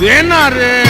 Dena రే?